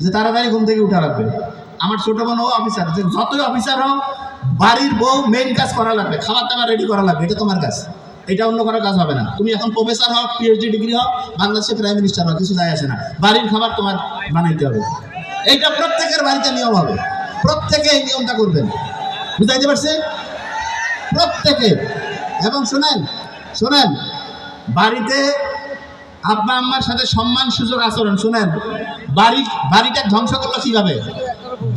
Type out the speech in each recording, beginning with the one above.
যে তাড়াতাড়ি ঘুম থেকে উঠা লাগবে। আমার ছোট বোন ও অফিসার যে যতই অফিসার হোক, বাড়ির বউ মেন কাজ করা লাগবে খাবার দাবার রেডি করা লাগবে, এটা তোমার কাজ। এটা অন্য কোনো কাজ হবে না। তুমি এখন প্রফেসর হও পিএইচডি ডিগ্রি হও বাংলাদেশের প্রাইম মিনিস্টার হও কিছু যায় আসে না। বাড়ির খাবার তোমার বানাইতে হবে। এইটা প্রত্যেকের বাড়িতে নিয়ম হবে। প্রত্যেকে এই নিয়মটা করবেন। বুঝাইতে পারছে? প্রত্যেকে। এবং শোনেন শোনেন, বাড়িতে আব্বা আম্মার সাথে সম্মান সুযোগ আচরণ, শুনেন। বাড়ি, বাড়িটা ধ্বংস করল কীভাবে?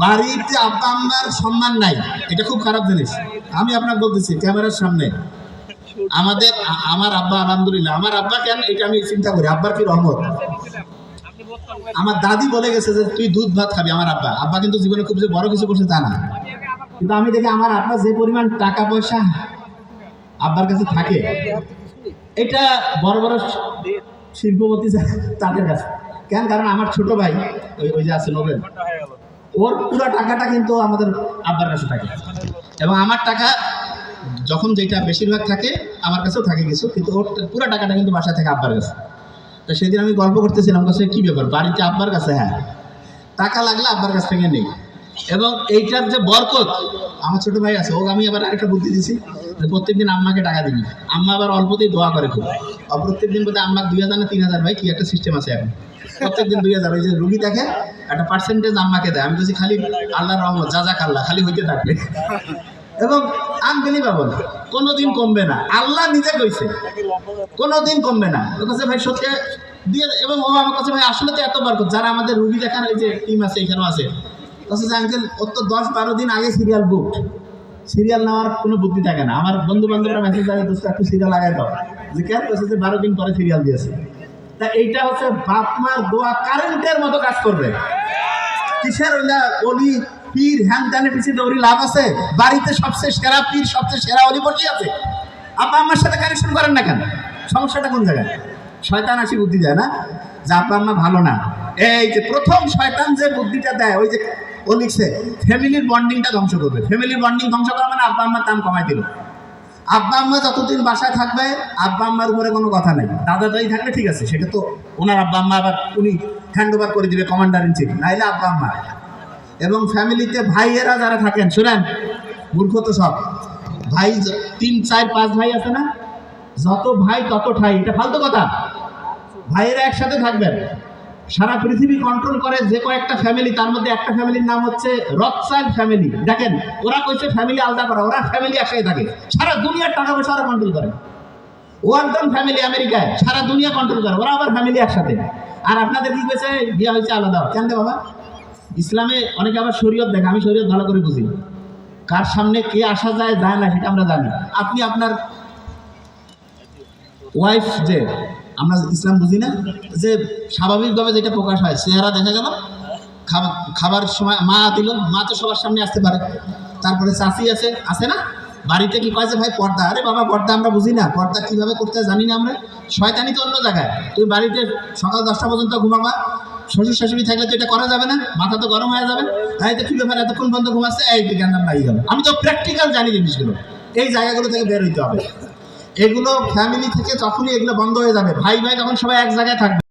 বাড়িতে আব্বা আম্মার সম্মান নাই। এটা খুব খারাপ জিনিস। আমি আপনাকে বলতেছি, ক্যামেরার সামনে। আমাদের, আমার আব্বা, আলহামদুলিল্লাহ, আমার আব্বা কেন? এটা আমি চিন্তা করি। আব্বার কি রহমত? আমার দাদি বলে গেছে যে, তুই দুধ, ভাত খাবি, আমার আব্বা। আব্বা কিন্তু জীবনে খুব যে বড় কিছু করছে তা না। কিন্তু আমি দেখি আমার আব্বা যে পরিমাণ টাকা পয়সা আব্বার কাছে থাকে, এটা বড় বড় শিল্পপতি তাদের কাছে। কেন? কারণ আমার ছোট ভাই ওই ওই যে আছে নোবেল ওর পুরো টাকাটা কিন্তু আমাদের আব্বার কাছে থাকে। এবং আমার টাকা যখন যেটা বেশিরভাগ থাকে আমার কাছেও থাকে কিছু কিন্তু ওর পুরো টাকাটা কিন্তু বাসায় থাকে আব্বার কাছে। তো সেদিন আমি গল্প করতেছিলাম কাছে কী ব্যাপার? বাড়িতে আব্বার কাছে হ্যাঁ। টাকা লাগলে আব্বার কাছ থেকে নেই। এবং এইটার যে বরকত আমার ছোট ভাই আছে ওকে আমি আবার আরেকটা বুদ্ধি দিছি। প্রত্যেকদিন আম্মাকে টাকা দিবি। আম্মা আবার অল্পতেই দোয়া করে খুব আর প্রত্যেকদিন বলতে আম্মার দুই হাজার না তিন হাজার, ভাই, কি একটা সিস্টেম আছে এখন। প্রত্যেকদিন দুই হাজার। ওই যে রুগী দেখে, একটা পার্সেন্টেজ আম্মাকে দেয়। আমি বলছি, খালি আল্লাহ রহমত, যা যা আল্লাহ, খালি হইতে থাকবে। এবং আনবিলিভাবল কোনোদিন কমবে না। আল্লাহ নিজে কইছে। কোনোদিন কমবে না। কাছে ভাই, সত্যি দিয়ে এবং ও আমার কাছে ভাই, আসলে তো এত বরকত যারা আমাদের রুগী দেখার এই যে টিম আছে, এখানেও আছে। কাছে আঙ্কেল ওর তো দশ বারো দিন আগে সিরিয়াল বুক সিরিয়াল নেওয়ার কোনো বুদ্ধি থাকে না। আমার বন্ধু বান্ধবরা মেসেজ দেয়, দোস্ত, একটু সিরিয়াল লাগাই দাও। যে কেন? কাছে বারো দিন পরে সিরিয়াল দিয়েছে। তা এইটা হচ্ছে বাপ মার দোয়া কারেন্টের মতো কাজ করবে। কিসের ওইলা অলি, পীর, হ্যান ত্যানের পিছিয়ে দৌড়ি লাভ আছে? বাড়িতে সবচেয়ে সেরা পীর, সবচেয়ে সেরা অলি বসে আছে? আপা আমার সাথে কানেকশন করেন না কেন? সমস্যাটা কোন জায়গায়? শয়তান আসি বুদ্ধি দেয় না? যে আপা আম্মা ভালো না। এই যে প্রথম শয়তান যে বুদ্ধিটা দেয়, ওই যে ও লিখছে, ফ্যামিলির বন্ডিংটা ধ্বংস করবে। ফ্যামিলির বন্ডিং ধ্বংস করা মানে আব্বা আম্মার দাম কমাই দিল। আব্বা আম্মা যতদিন বাসায় থাকবে, আব্বা আম্মার উপরে কোনো কথা নেই। দাদা দাদি থাকলে ঠিক আছে, সেটা তো ওনার আব্বা আম্মা আবার উনি হ্যান্ড ওভার করে দিবে কমান্ডার ইন চিফ নাইলে আব্বা আম্মা। এবং ফ্যামিলিতে ভাইয়েরা যারা থাকেন, শুনেন, মূর্খ তো সব। ভাই তিন, চার, পাঁচ ভাই আছে না? যত ভাই তত ঠাই, এটা ফালতু কথা। ভাইয়েরা একসাথে থাকবেন। সারা পৃথিবী কন্ট্রোল করে যে কয়েকটা ফ্যামিলি তার মধ্যে একটা ফ্যামিলির নাম হচ্ছে রথসাইল ফ্যামিলি দেখেন, ওরা কইছে ফ্যামিলি আলাদা করা, ওরা ফ্যামিলি একসাথে থাকে। সারা দুনিয়ার টাকা পয়সা ওরা কন্ট্রোল করে। ওয়ালটন ফ্যামিলি আমেরিকায়, সারা দুনিয়া কন্ট্রোল করে, ওরা আবার ফ্যামিলি একসাথে। আর আপনাদের কি কইছে? বিয়ে হয়েছে আলাদা। কেন বাবা? ইসলামে অনেকে আবার শরীয়ত দেখে, আমি শরীয়ত ভালো করে বুঝি। কার সামনে কে আসা যায় যায় না, সেটা আমরা জানি। আপনি আপনার ওয়াইফ যে আমরা ইসলাম বুঝি না, যে স্বাভাবিকভাবে যেটা প্রকাশ হয়, চেহারা দেখা গেল, খাবার সময় মা দিল, মা তো সবার সামনে আসতে পারে। তারপরে চাষি আছে আছে না? বাড়িতে কি কয় যে, ভাই, পর্দা। আরে বাবা, পর্দা আমরা বুঝি না, পর্দা কীভাবে করতে জানি না আমরা। শয়তানি তো অন্য জায়গায়। তুই বাড়িতে সকাল দশটা পর্যন্ত ঘুমাবা শ্বশুর শাশুড়ি থাকলে তো এটা করা যাবে না, মাথা তো গরম হয়ে যাবে। তাই তো কি ব্যাপার এতক্ষণ পর্যন্ত ঘুমাচ্ছে, এই জ্ঞান লাগিয়ে গেল আমি তো প্র্যাকটিক্যাল জানি জিনিসগুলো। এই জায়গাগুলো থেকে বের হইতে হবে। এগুলো ফ্যামিলি থেকে যখনই এগুলো বন্ধ হয়ে যাবে ভাই ভাই তখন সবাই এক জায়গায় থাকবে।